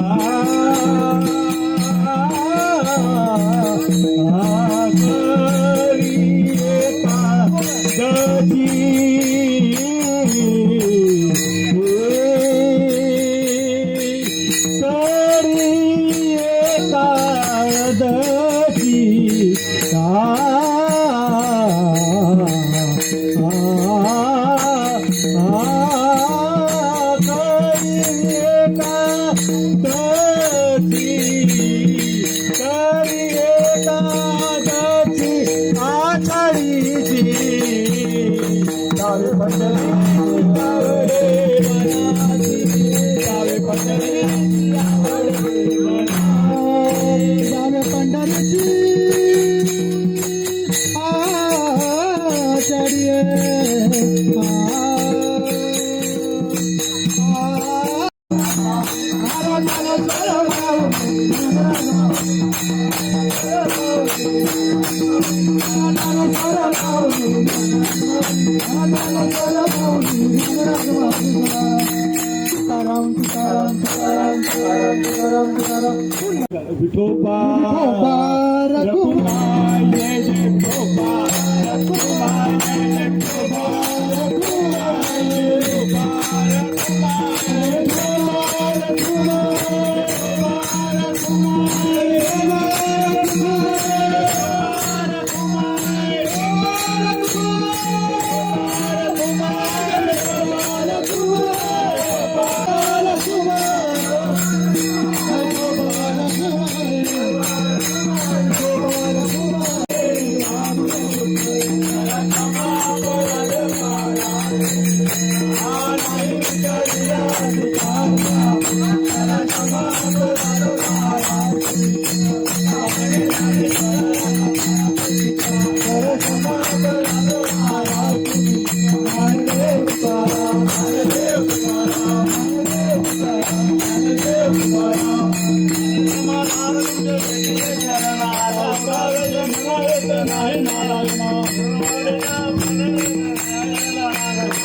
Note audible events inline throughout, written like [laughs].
Wow. [laughs] me. Oh, Hare Krishna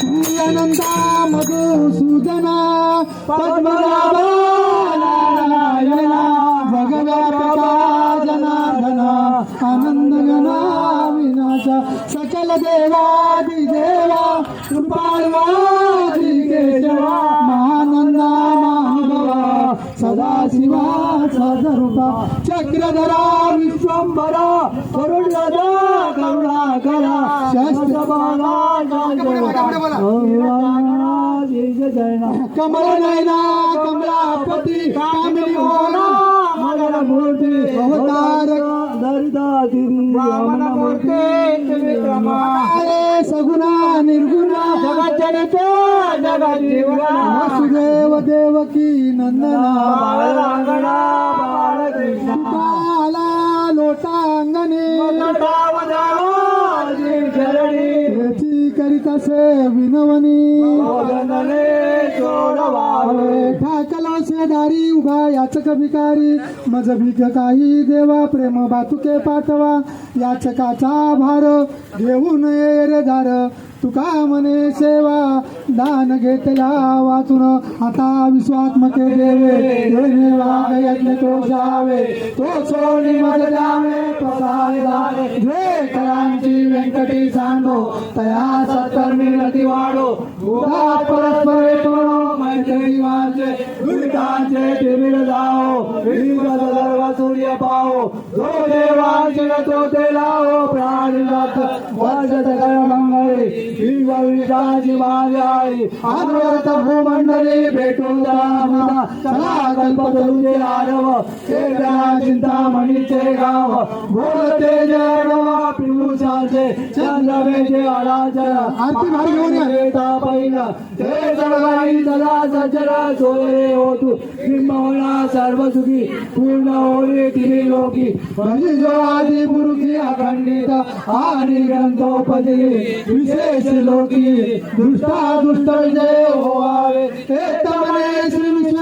सूर्यानंदा Madhusudana Padmanabha Shiva चक्रधरा विश्वंभरा करुणदा करा शस्त्रबाणा कमल नयना कमलापती कामिनी होना मदन मूर्ती अवतार दरिदा मूर्ती सगुणा निर्गुणा जगत जनितो जगत जीवना वासुदेव देवकी नंदना কাছে বিনবনী असे उभा याचक भिकारी. मज भिक काही देवा प्रेम बातुके पाठवा. याचकाचा भार घेऊन ये रे दार. तुका म्हणे सेवा दान घेतला वाचून. आता विश्वात्मके देवे देणे वाग यज्ञ तो जावे. तो सोडी मज जावे पसारे दारे. जे कलांची व्यंकटी सांडो तया सत्तर रती वाढो. परत जाओ देवी सर्व सूर्य पाओ। जो देवांश तो लाओ प्राण विवरिराजि मार्याय आनवर्त भूमण्डले भेटोदामना सदाकल्पतरुजे आरव चेतना चिन्तामणि चेगाव भोलते जयगवा पिमुचाचे चन्द्रमे जे अराजन अंतिम हरि हो रहा है तापैन जय सर्वाई सदा सज्जना सोरे होतु ब्रह्मणा सर्वसुखी पूर्ण होले त्रिलोकी भज जो आदि पुरुष अखंडित आदि ग्रंथोपदे विशेष लोकी दुष्टा दुष्ट विजय आवे हे तमने श्री